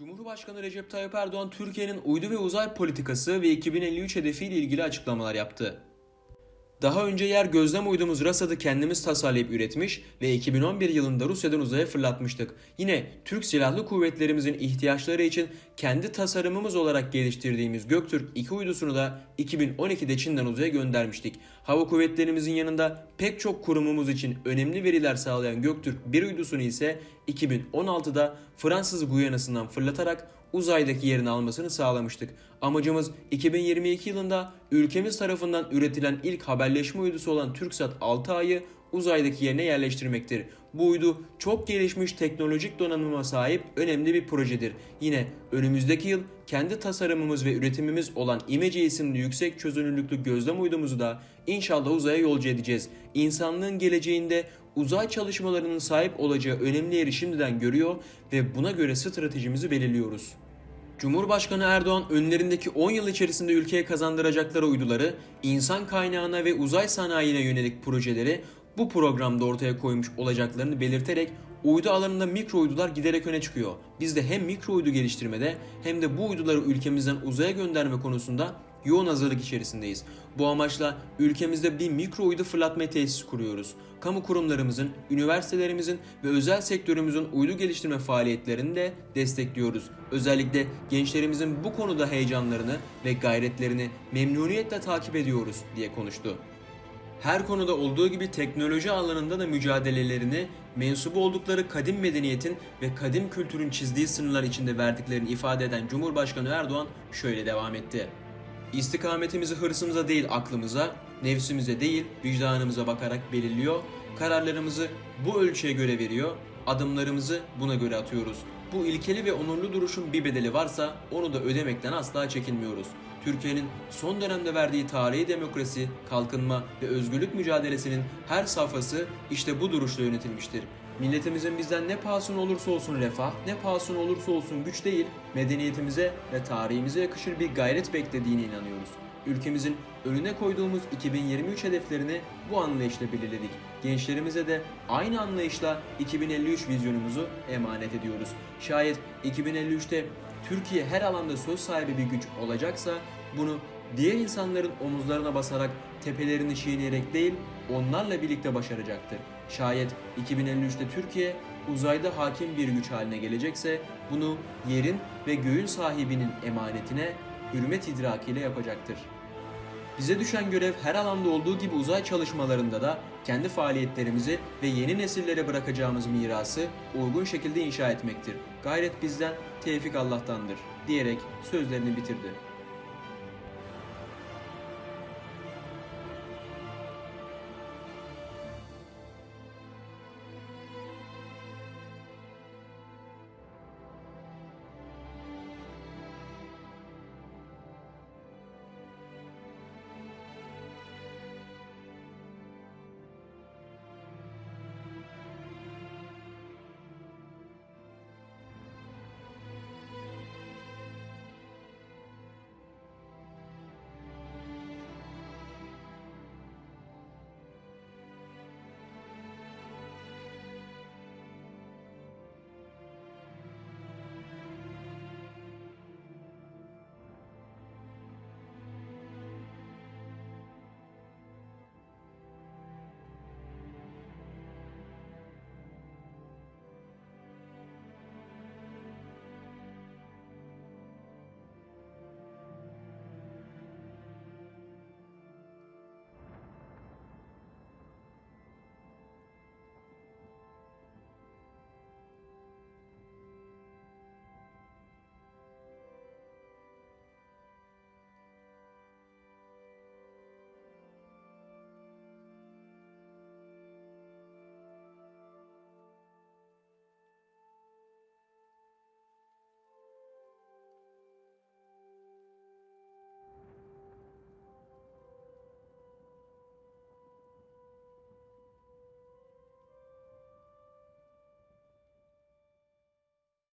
Cumhurbaşkanı Recep Tayyip Erdoğan Türkiye'nin uydu ve uzay politikası ve 2053 hedefiyle ilgili açıklamalar yaptı. Daha önce yer gözlem uydumuz RASAD'ı kendimiz tasarlayıp üretmiş ve 2011 yılında Rusya'dan uzaya fırlatmıştık. Yine Türk Silahlı Kuvvetlerimizin ihtiyaçları için kendi tasarımımız olarak geliştirdiğimiz Göktürk 2 uydusunu da 2012'de Çin'den uzaya göndermiştik. Hava kuvvetlerimizin yanında pek çok kurumumuz için önemli veriler sağlayan Göktürk 1 uydusunu ise 2016'da Fransız Guyana'sından fırlatarak uzaydaki yerini almasını sağlamıştık. Amacımız 2022 yılında ülkemiz tarafından üretilen ilk haberleşme uydusu olan TürkSat 6A'yı uzaydaki yerine yerleştirmektir. Bu uydu çok gelişmiş teknolojik donanıma sahip önemli bir projedir. Yine önümüzdeki yıl kendi tasarımımız ve üretimimiz olan İmece isimli yüksek çözünürlüklü gözlem uydumuzu da inşallah uzaya yolcu edeceğiz. İnsanlığın geleceğinde uzay çalışmalarının sahip olacağı önemli yeri şimdiden görüyor ve buna göre stratejimizi belirliyoruz. Cumhurbaşkanı Erdoğan önlerindeki 10 yıl içerisinde ülkeye kazandıracakları uyduları, insan kaynağına ve uzay sanayine yönelik projeleri bu programda ortaya koymuş olacaklarını belirterek uydu alanında mikro uydular giderek öne çıkıyor. Biz de hem mikro uydu geliştirmede hem de bu uyduları ülkemizden uzaya gönderme konusunda yoğun hazırlık içerisindeyiz. Bu amaçla ülkemizde bir mikro uydu fırlatma tesisi kuruyoruz. Kamu kurumlarımızın, üniversitelerimizin ve özel sektörümüzün uydu geliştirme faaliyetlerini de destekliyoruz. Özellikle gençlerimizin bu konuda heyecanlarını ve gayretlerini memnuniyetle takip ediyoruz diye konuştu. Her konuda olduğu gibi teknoloji alanında da mücadelelerini mensubu oldukları kadim medeniyetin ve kadim kültürün çizdiği sınırlar içinde verdiklerini ifade eden Cumhurbaşkanı Erdoğan şöyle devam etti. İstikametimizi hırsımıza değil aklımıza, nefsimize değil vicdanımıza bakarak belirliyor. Kararlarımızı bu ölçüye göre veriyor. Adımlarımızı buna göre atıyoruz. Bu ilkeli ve onurlu duruşun bir bedeli varsa onu da ödemekten asla çekinmiyoruz. Türkiye'nin son dönemde verdiği tarihi demokrasi, kalkınma ve özgürlük mücadelesinin her safhası işte bu duruşla yönetilmiştir. Milletimizin bizden ne pahasına olursa olsun refah, ne pahasına olursa olsun güç değil, medeniyetimize ve tarihimize yakışır bir gayret beklediğine inanıyoruz. Ülkemizin önüne koyduğumuz 2023 hedeflerini bu anlayışla belirledik. Gençlerimize de aynı anlayışla 2053 vizyonumuzu emanet ediyoruz. Şayet 2053'te Türkiye her alanda söz sahibi bir güç olacaksa bunu diğer insanların omuzlarına basarak tepelerini çiğneyerek değil onlarla birlikte başaracaktır. Şayet 2053'te Türkiye uzayda hakim bir güç haline gelecekse bunu yerin ve göğün sahibinin emanetine hürmet idrakiyle yapacaktır. Bize düşen görev her alanda olduğu gibi uzay çalışmalarında da kendi faaliyetlerimizi ve yeni nesillere bırakacağımız mirası uygun şekilde inşa etmektir. Gayret bizden, tevfik Allah'tandır diyerek sözlerini bitirdi.